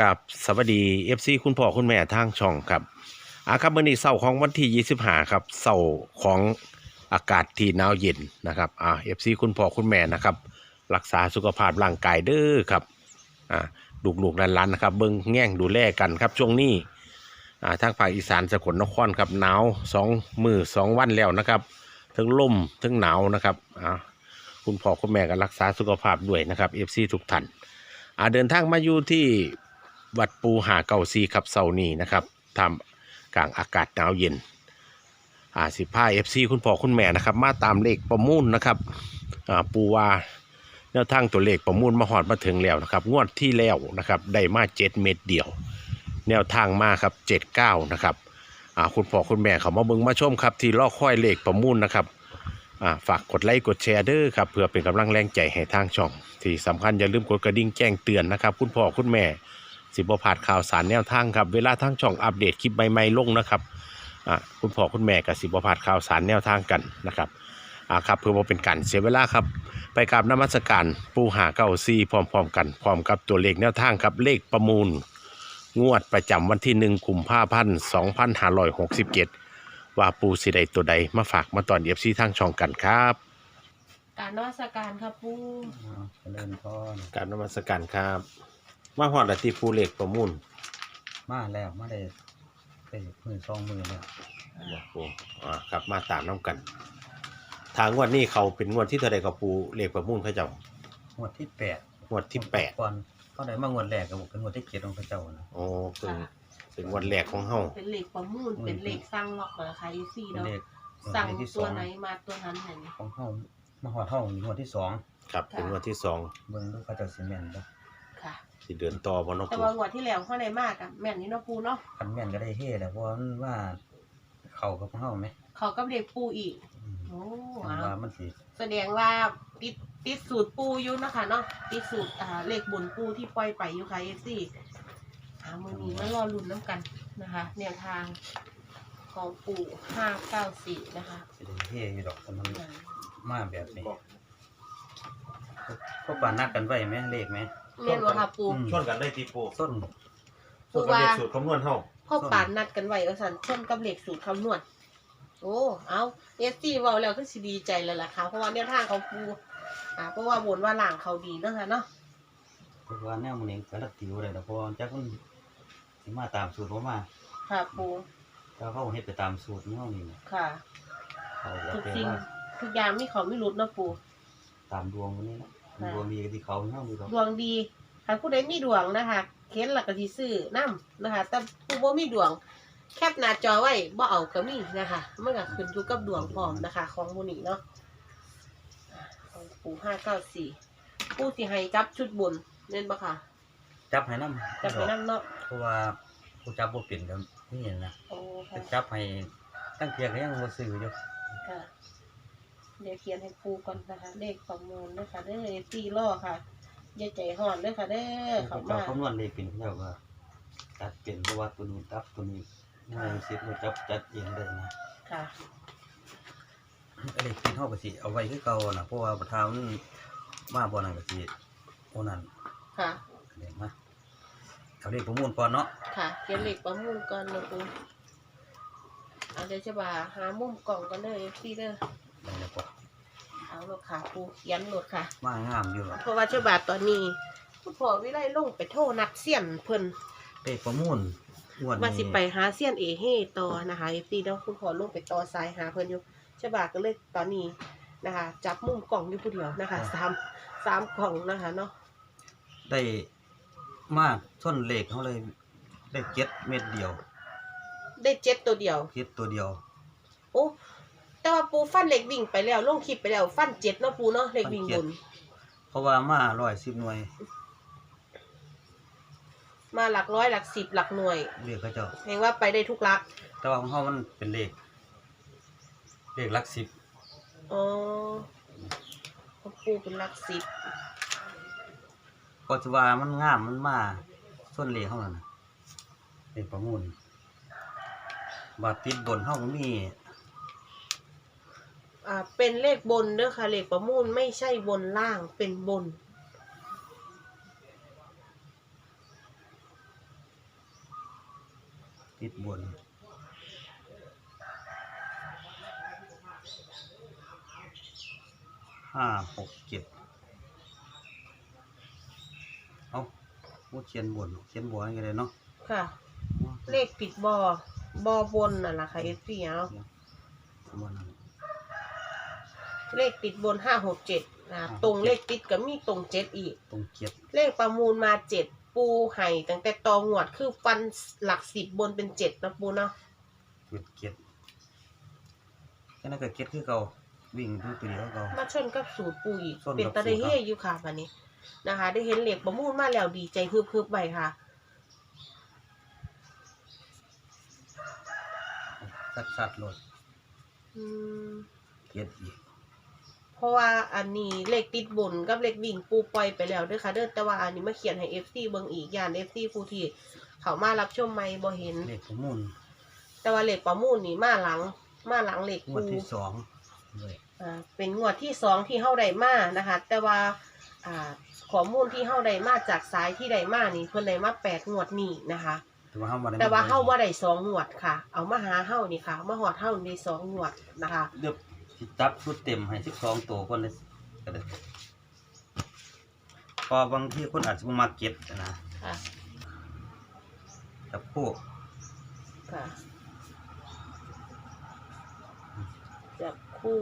กับสวัสดีเอฟซีคุณพ่อคุณแม่ทางช่องครับอาครับมื่อนี้เสาร์ของวันที่25ครับเสาร์ของอากาศที่หนาวเย็นนะครับอ่าเอฟซีคุณพ่อคุณแม่นะครับ รักษาสุขภาพร่างกายเด้อครับอ่าลูกหลานๆนะครับ เบิ่งแง่งดูแลกันครับช่วงนี้อ่าทางภาคอีสานสกลนครครับหนาวสองมือสองวันแล้วนะครับทั้งลมทั้งหนาวนะครับอ่าคุณพ่อคุณแม่ก็รักษาสุขภาพด้วยนะครับเอฟซีทุกท่านอ่าเดินทางมาอยู่ที่ วัดปูหาเก่าซีครับเสาร์นี้นะครับทำกลางอากาศหนาวเย็นอ่าสิบห้าเอฟซีคุณพ่อคุณแม่นะครับ มาตามเลขประมูลนะครับอ่าปูว่าแนวทางตัวเลขประมูลมาหอดมาถึงแล้วนะครับ งวดที่แล้วนะครับได้มาเจ็ดเม็ดเดียว แนวทางมาครับเจ็ดเก้านะครับอ่าคุณพ่อคุณแม่เขามาเบิ่งมาชมครับ ที่ล่อค่อยเลขประมูลนะครับอ่าฝากกดไลค์กดแชร์เด้อครับเพื่อเป็นกำลังแรงใจให้ทางช่อง ที่สำคัญอย่าลืมกดกระดิ่งแจ้งเตือนนะครับ คุณพ่อคุณแม่ สิบพลาดข่าวสารแนวทางครับเวลาทางช่องอัปเดตคลิปใหม่ๆลงนะครับอ่าคุณพ่อคุณแม่กับสิบพลาดข่าวสารแนวทางกันนะครับอ่าครับเพื่อบ่เป็นการเสียเวลาครับ ไปกราบนมัสการปูหาเก้าซีพร้อมๆ กันพร้อมกับตัวเลขแนวทางครับเลขประมูล งวดประจำวันที่หนึ่งกุมภาพันธ์สองพันห้าร้อยหกสิบเจ็ดว่าปูสิใดตัวใดมาฝากมาตอนเอฟซีทางช่องกันครับการนวัตการครับปูอ้าวเจริญพรกราบนมัสการครับ มาหอดอาที่ปูเลขประมูลมาแล้วมาได้ไปมือสองมือแล้วบอกปูอ่าครับมาตามน้ำกัน ทางงวดนี้เขาเป็นงวดที่เท่าใดกับปูเลขประมูลพระเจ้างวดที่แปดงวดที่แปดก่อนก็ได้มางวดแรกกับเป็นงวดที่เจ็ดของพระเจ้านะโอ้เป็นเป็นงวดแรกของเฮาเป็นเหล็กประมูลอืมเป็นเหล็กสร้างล็อกเหรอคะอีซี่เป็นเนาะเลขสั่งเลขที่สตัอวงไหนมาตัวนั้นเห็นของเฮามาหอดเฮามีงวดที่สองครับเป็นงวดที่สองเบิ่งดูพระเจ้าซีเมนต์บ่ค่ะ ที่เดินต่อบ่เนาะแต่ปูว่างวดที่แล้วข้างในมากอะแม่นนี่เนาะปูเนาะคันแม่นก็ได้เฮ่แหละเพราะว่ามันว่าเข้ากับเฮาไหมเขากับเหล็กปูอีกอืมโอ้คันเอาว่ามันสิแสดงว่าติดติดสูตรปูอยู่นะคะเนาะติดสูตรอ่าเหล็กบุญปูที่ปล่อยไปอยู่ค่ะเอซี่อ่ามือนี้มารอลุ้นน้ำกันนะคะแนวทางของปูห้าเก้าสี่นะคะสิได้เฮ่อยู่ดอกแต่มันอ่ามาแบบนี้พวกปานนัดกันไว้ไหมเลขไหม เรียนว่าค่ะปูอืม ชนกันได้ที่ปูส้น ปูว่าสูตรคำนวณเฮาพ่อปานนัดกันไว้ว่าสันเช่นกับเหล็กสูตรคำนวณ โอ้ เอาเอสซีเว้าแล้วก็สิดีใจแล้วล่ะค่ะ เพราะว่าแนวทางของปูอ่าเพราะว่าบนว่าหลังเขาดีเนาะคะเนาะ เพราะว่าแนวมันเองก็รักติวเลยแต่พอจักมันสิมาตามสูตรบ่มาค่ะปูถ้าเขาเฮ็ดไปตามสูตรนี่เฮานี่นะค่ะ เขาก็ทุกเป็นสิ่งว่าทุกอย่างมีเขาไม่รุดเนาะปูตามดวงมันนี่นะค่ะ ดวงดีกับที่เขาเฮาอยู่ดอกดวงดีถ้าผู้ใดมีดวงนะคะเค้นหลักกะสิซื้อน้ำนะคะ แต่ผู้บ่มีดวง แคปหน้าจอไว้บ่เอาก็มีนะคะมันก็ขึ้นอยู่กับดวงพร้อมนะคะ ของมูนี่เนาะอ่าของปูห้าเก้าสี่ปูสิให้จับชุดบนเน้นปะค่ะ จับให้นำจับไปนั่งเนาะเพราะว่าผู้จับบ่เป็นก็นี่นะโอ้ไปค่ะจับให้ตั้งเทียก็ยังบ่ซื้ออยู่ค่ะ เดี๋ยวเขียนให้ปูก่อนนะคะ เลขประมูลนะคะเด้อตีล่อค่ะอย่าใจห่อนเด้อค่ะเด้อเขาเขาเจ้ามาคำนวณเลขเป็นเขาเจ้าก็ตัดเป็นเพราะว่าตัวนี้ตับตัวนี้ไม่ได้สิทธิ์ว่าจับจัดเองได้นะค่ะ เลขเป็นเฮาก็สิเอาไว้คือเก่าน่ะเพราะว่าประธานมันมาบ่นั่นก็สิโอ้นั่นค่ะ เดี๋ยวมาเอาเลขประมูลก่อนเนาะค่ะเขียนเลขประมูลก่อนนะปูเอาเดี๋ยวจะบ่าหามุมกล่องกันเด้อพี่เด้อ ได้แล้วก็เอาหลดค่ะปูเขียนหลดค่ะมางามอยู่หรอกเพราะว่าเจ้าบาทตอนนี้คุณพ่อวิไลลงไปโทรนัดเสี้ยนเพิ่นเลขประมูลงวดว่าสินี้ไปหาเสี้ยนเอเฮต่อนะคะเอฟซีเนาะคุณพ่อลงไปต่อสายหาเพิ่นอยู่เจ้าบาทก็เลยตอนนี้นะคะ จับมุมกล่องอยู่ผู้เดียวนะคะสามสามกล่องนะคะเนาะได้มากส้นเลขเขาเลยได้เจ็ดเม็ดเดียวได้เจ็ดตัวเดียวเจ็ดตัวเดียว โอ้ แต่ว่าปูฟันเหล็กวิ่งไปแล้วลงคลิปไปแล้ว ฟันเจ็ดเนาะปูเนาะเหล็กวิ่งบน เพราะว่ามาร้อยสิบหน่วยมาหลักร้อยหลักสิบหลักหน่วยเรียกเขาเจ้าเห็นว่าไปได้ทุกหลัก แต่ว่าของเขามันเป็นเลขเลขหลักสิบอ๋อของปูเป็นหลักสิบก็จะว่ามันงามมันมาส้นเลขเขานั่นน่ะเลขประมูลบาทติดบนเขาก็มี อ่าเป็นเลขบนเด้อค่ะเลขประมูลไม่ใช่บนล่างเป็นบน ติดบน ห้าหกเจ็ดเอาพูดเขียนบนเขียนบนกันเลยเนาะค่ะ เลขปิดบอบอบนน่ะล่ะค่ะเอฟซีเอา บน เลขติดบนห้าหกเจ็ดนะตรงเลขติดก็มีตรงเจ็ดอีก ตรงเจ็ดเลขประมูลมาเจ็ดปูไห่ตั้งแต่ตองวดคือฟันหลักสิบบนเป็นเจ็ดนะปูเนาะเจ็ดเจ็ดแค่นั้นก็เจ็ดคือเก่าวิ่งดูตัวเดียวเก่า มาชนกับสูตรปูอีก ชนกับเป็นตาได้เฮสูตรครับอยู่ค่ะวันนี้นะคะ ได้เห็นเหล็กประมูลมาแล้วดีใจฮึบๆไปค่ะ สัดสัดๆโหลดอืมเจ็ดอีก เพราะว่าอันนี้เลขติดบนกับเลขวิ่งปูปล่อยไปแล้วเด้วยค่ะเด้อแต่ว่าอันนี้มาเขียนให้ FC เบิ่งอีกอย่าง FC ผู้ที่เขามารับชมไม่บ่เห็น เลขประมูลแต่ว่าเลขประมูลนี่มาหลัง มาหลังเลขงวดปูที่สองเลยอ่าเป็นงวดที่สองที่เฮาได้มานะคะ แต่ว่าอ่าข้อมูลที่เฮาได้มาจากสายที่ได้มานี่เพิ่นได้มาแปดงวดนี้นะคะ แต่ว่าเฮาบ่ได้แต่ว่าเฮาบ่ได้สองงวดค่ะ เอามาหาเฮานี่ค่ะ มาฮอดเฮาได้สองงวดนะคะ เดี๋ยวสิ จับชุดเต็มให้12ตัวคนเลยก็ได้พอบางทีคนอาจจะบ่มาเก็ตนะค่ะ จับคู่ค่ะ จับคู่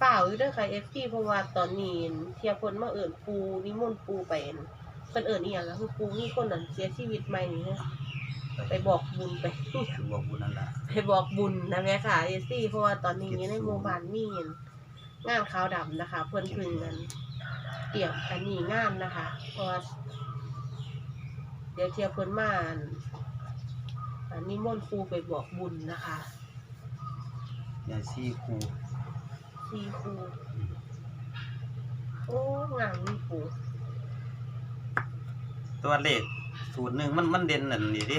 ฝ่าวอยู่เด้อค่ะ FT เพราะว่าตอนนี้เทียเพิ่นมาเอิ้นปูนิมนต์ปูไปอั่นเพิ่นเอิ้นอีหยังล่ะคือปูมีคนนั้นเสียชีวิตใหม่นี่นะ ไปบอกบุญไป คือบอกบุญนั่นล่ะไปบอกบุญนะแม่ค่ะเอซี่เพราะว่าตอนนี้ในหมู่บ้านมีงานขาวดำนะคะ เพิ่นเพึ่งกันเตรียมอันนี้งานนะคะเพราะว่าเดี๋ยวเทียบเพิ่นมาอั่นอันนี้มนต์ครูไปบอกบุญนะคะอย่างสี่คู่ซีครูโอ้งานนี่ครูตัวเลขสูตรหนึ่งมันมันเด่นนั่นนี่ดิ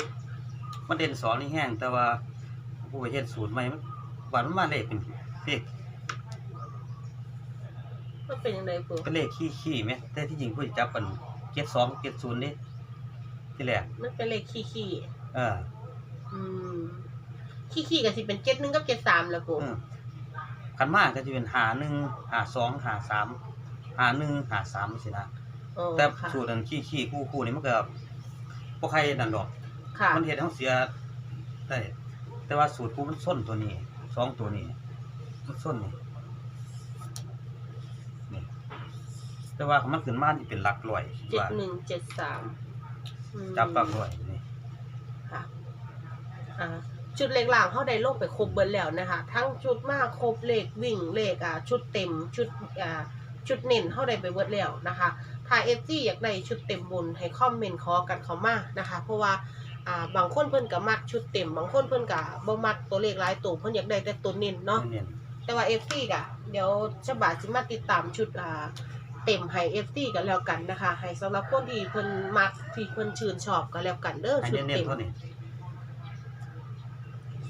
มันเด่นสอนนี่แห้งแต่ว่าผู้ไปเฮ็ดสูตรใหม่มันหวานมันมาเลขเป็นเลขมันเป็นยังไงครูเป็นเลขขี้ขี้ไหมแต่ที่จริงผู้จับเป็นเจ็ดสองเจ็ดศูนย์นี่ที่แรกมันเป็นเลขขี้ขี้เอออืมขี้ขี้ก็สิเป็นเจ็ดหนึ่งกับเจ็ดสามแล้วครูเออขันมากก็จะเป็นหาหนึ่งหาสองหาสามหาหนึ่งหาสามสินะโอ้แต่ค่ะสูตรนั้นขี้ขี้คู่คู่นี่มันก็พวกใครนั่นดอก ค่ะ มันเห็นทั้งเสียได้แต่ว่าสูตรกูมันส้นตัวนี้สองตัวนี้มันส้นนี่นี่แต่ว่ามันขึ้นมาที่เป็นหลักร้อยเจ็ดว่าหนึ่งเจ็ดสามอืมจับหลักร้อยนี่ค่ะอ่าชุดเล็กหลังเขาได้ลงไปครบเบิร์แล้วนะคะ ทั้งชุดมาครบเลขวิ่งเลขอ่าชุดเต็มชุดอ่าชุดเน้นเขาได้ไปเบิร์แล้วนะคะ ถ้าเอฟซีอยากได้ชุดเต็มบนให้คอมเมนต์ขอกันเขามานะคะ เพราะว่า อ่าบางคนเพิ่นก็มักชุดเต็ม บางคนเพิ่นก็บ่มักตัวเลขหลายตัวเพิ่นอยากได้แต่ตัวเน้นเนาะ เน้นแต่ว่าเอฟซีกะเดี๋ยวฉบับสิมาติดตามชุดอ่าเต็มให้เอฟซีกันแล้วกันนะคะให้สำหรับคนที่เพิ่นมักที่เพิ่นชื่นชอบก็แล้วกันเด้อให้ชุดเน้นเต็ๆมเท่านี้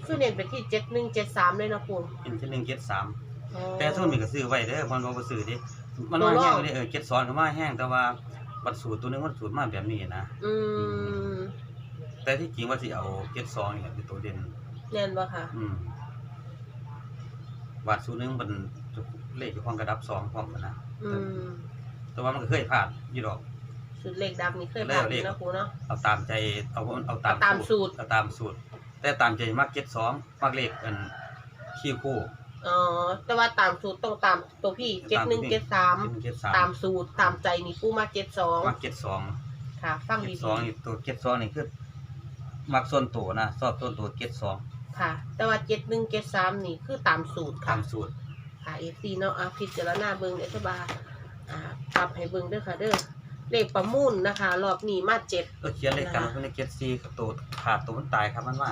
คือเน้นไปที่เจ็ดหนึ่งเจ็ดสามเลยนะคุณเป็นที่หนึ่งเจ็ดสามอ๋อ แต่ส่วนมีก็ซื้อไว้เด้อมันบ่ซื้อดิมันตัวมาร่แห้องงเลยเออเจ็ดซ้อนก็มาแห้งแต่ว่าบัตรสูตรตัวหนึงมันสูตรมาแบบนี้นะ อืม แต่ที่จริงว่าสิเอาเจ็ดสองนี่แหละเป็นตัวเด่นแน่นปะค่ะ อืมบัตรสูตรหนึงมันเลขอยู่ห้องกระดับสองพร้อมกันนะ อืมแต่ว่ามันก็เคยผ่านอยู่ดอกชุดเลขดับนี่เคยผ่านเลขนะคุณเนาะ เอาตามใจเอาเอาตามเอาตามสูตร เอาตามสูตร แต่ตามใจมักเจ็ดสองมักเลขกันคิวคู่อ๋อแต่ว่าตามสูตรต้องตามตัวพี่เจ็ดหนึ่งเจ็ดสามเจ็ดสามตามสูตรตามใจนี่ผู้มาเจ็ดสองมักเจ็ดสองค่ะ ฟังเจ็ดีดสองนี่ตัวเจ็ดสองนี่คือ มักส่วนตัวนะชอบส่วนตัวเจ็ดสองๆค่ะ แต่ว่าเจ็ดหนึ่งเจ็ดสามนี่คือตามสูตรตาค่ะมสูตร ค่ะเอซีเนาะอะพิจารณาเบิ่งเอสบาอ่าปรับให้เบิ่งเด้อค่ะเด้อเลขประมูลนะคะ รอบนี้มาเจ็ด เออเขียนเลขกันมันเป็นเจ็ดซีกับตัวขาดตัวมันตายครับมันว่า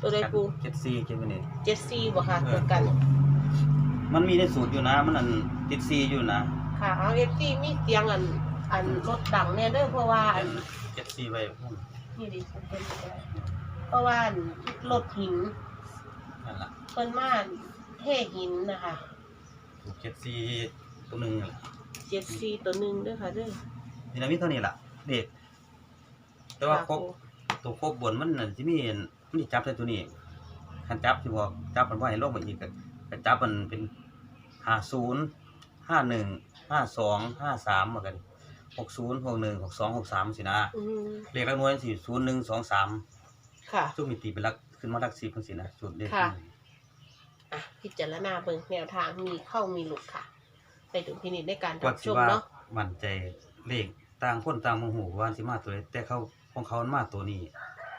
ตัวใดปูเจ็ดซีเจ็ดนี่เจ็ดซีบ่ค่ะตัวกัน มันมีในสูตรอยู่นะ มันอันติดซีอยู่นะค่ะเอาเอฟซีมีเสียงอันอันรถดังแน่เด้อเพราะว่าอันเจ็ดซีไว้นี่ ดิผมเป็นไปได้เพราะว่าอันรถหินนั่นล่ะเพิ่นมาเทหินนะคะถูกเจ็ดซีตัวหนึ่งนั่นล่ะเจ็ดซีตัวหนึ่งเด้อค่ะเด้อนี่นะมีเท่านี้ล่ะเด็กแต่ว่าครบตัวครบบนมันน่ะสิมีมันสิจับใส่ตัวนี้คันจับสิบอกจับมันบ่ให้ลงไปอีกก็ก็จับมันเป็น50 51 52 53เหมือนกัน 60 61 62 63สินะอืมเลขหลักหน่วยสิ01 23ค่ะ ซุมมีตีเป็นหลักขึ้นมาหลัก10จังซี่นะสูตรเด็ดค่ะ อะพิจารณาเบิ่งแนวทางมีเข้ามีหลุดค่ะ ไปดูพินิจในการกว่ารับสิชมว่าเนาะมั่นใจเลขต่างคนต่างโมโหว่าสิมาตัวใดแต่เขาของเขามันมาตัวนี้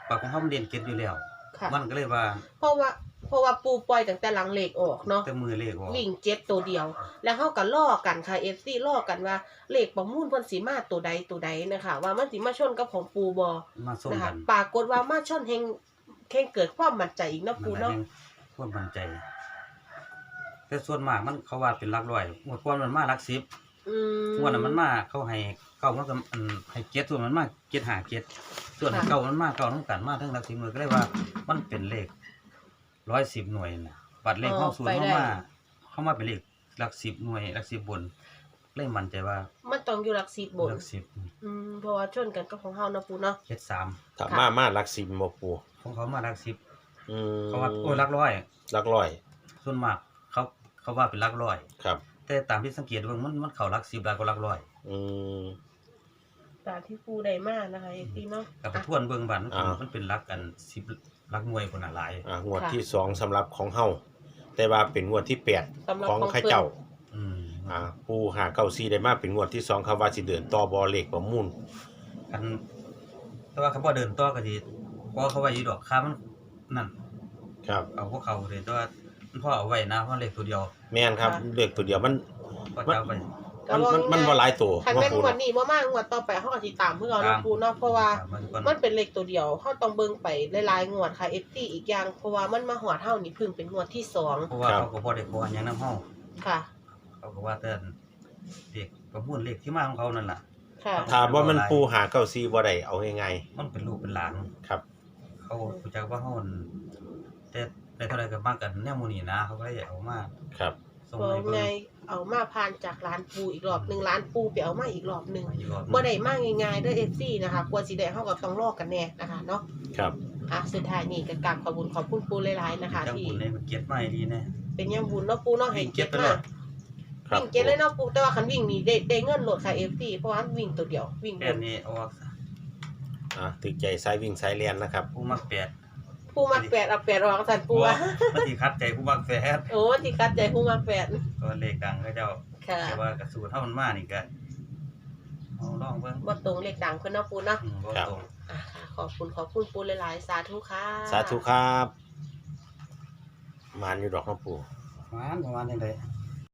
ปากของเขามันเด่นเก็ตอยู่แล้ว ค่ะ มันก็เลยว่าเพราะว่า เพราะว่าปูปล่อยตั้งแต่หลังเลขออกเนาะ แต่มือเลขออกวิ่งเจ็ดตัวเดียว แล้วเขาก็ล่อกันค่ะเอฟซีล่อกันว่าเลขประมูลเพิ่นสีมาตัวใดตัวใดนะคะ ว่ามันสิมาชนกับของปูบอมาส่งนะคะกันปรากฏว่ามาชนเฮงเฮงเกิดความมั่นใจอีกเนาะมันปูได้เนาะเความมั่นใจ แต่ส่วนมากมันเขาว่าเป็นหลักร้อยงวดก่อนมันมาหลักสิบอืม งวดนั้นมันมาเขาให้เก้ามันก็อันให้เจ็ดส่วนมันมาเจ็ดหาเจ็ดส่วนค่ะ เก้ามันมาเก้าทั้งกันมาทั้งหลักสิบหน่วยก็เลยว่า มันเป็นเลข ร้อยสิบหน่วยนะบัตรเลขเข้าศูนย์เข้ามา เข้ามาเป็นเลขหลักสิบหน่วยหลักสิบบนเลยมั่นใจว่า มันต้องอยู่หลักสิบบนหลักสิบอืมเพราะว่าชนกันกับของเฮาเนาะปูเนาะเจ็ดสามถ้าค่ะมามาหลักสิบบ่ปูของเขามาหลักสิบอืมเขาว่าโอ้ยหลักร้อยหลักร้อย ส่วนมากเขาเขาว่าเป็นหลักร้อย ครับ แต่ตามที่สังเกตดูมันมันเขาหลักสิบหลักกว่าหลักร้อย อืม ตามที่ปูได้มานะคะเอฟซีเนาะกับไปอะ ทวนเบิ่งบันอ่ามั มันเป็นหลักกันสิบหลักหน่วยคนละหลายอ่างวดค่ะที่สองสำหรับของเฮาแต่ว่าเป็นงวดที่แปดสำหรับของของข้าเพิ่น เจ้าอืมอ่าปูหาเก้าซีได้มาเป็นงวดที่สองคำว่าสิเดินต่อบอเลขประมูลกันแต่ว่าเขาพอเดินต่อก็ดีเพราะเขาไว้อยู่ดอกค้ามันนั่นครับ เอาพวกเขาเลยแต่ว่ามันพ่อเอาไว้นะเพราะเลขตัวเดียวแม่นครับเลขตัวเดียวมัน ก็จะเอาไป มันมันมันบ่หลายตัวคันว่าแม่นปูงวดนี้บ่มากงวดต่อไปเฮาก็สิตามเพื่อเอาเนาะตามปูเนาะเพราะว่า มันก่อนมันเป็นเลขตัวเดียวเขาต้องเบิ่งไปหลายๆงวดค่ะเอฟซีอีกอย่าง เพราะว่ามันมาหอดเท่านี่เพิ่งเป็นงวดที่สองเพราะว่าเขาก็บ่ได้ขออันหยังนำเฮาค่ะ เขาก็ว่าแต่เลขประมูลเลขที่มาของเขานั่นล่ะ ค่ะ ถามว่ามันปูหาเก้าซีบ่ได้เอาง่ายมันเป็นลูกเป็นหลาน ๆครับ เขารู้จักว่าเฮาอั่นแต่ได้เท่าไรก็มากกันแนวหมู่นี้นะ เขาก็เลยเอามา ครับ ส่งบอกให้เบิ่ไงงเอามาผ่านจากร้านปูอีกรอบหนึ่งร้านปูไปเอามาอีกรอบหนึ่งอีกรอบหนึ่ง บ่ได้มากง่ายๆเด้อเอฟซีนะคะกลัวสีแดงเขาก็ต้องรอกันแน่นะคะเนาะครับ อะสุดท้ายนี่ก็กราบขอบคุณขอบคุณปูหลายๆนะคะ จังที่บุญเนี่ยมันเก็บมาให้ดีแน่ เป็นยังบุญเนาะปูเนาะให้วิ่งเก็เก็บบไปเลมายครับวิ่งเก็บเลยเนาะปูแต่ว่าคันวิ่งนี่ได้ได้เงินโหลดค่ะเอฟซีเพราะว่าวิ่งตัวเดียววิ่งบแปดนนี่เอาออกซะอ่าตึกใจสายวิ่งสายเรียนนะครับ ผู้มักแปด ปูมาแปดเอาแปดออกสันปูอะมันสิคัดใจผู้มักแปดโอ้ที่กัดใจปูมาแปดก็เลขดังก็เจ้าค่ะแต่ว่ากระสูตรเท่ามันมานี่ก็เอาลองเบิ่งบ่ตรงเลขดังเพิ่นเนาะปูเนาะอืมบ่ครับตรงอะค่ะขอบคุณขอบคุณปูหลายๆสาธุค่ะสาธุครับมานอยู่ดอกครับปูประมาณประมาณนี้เลย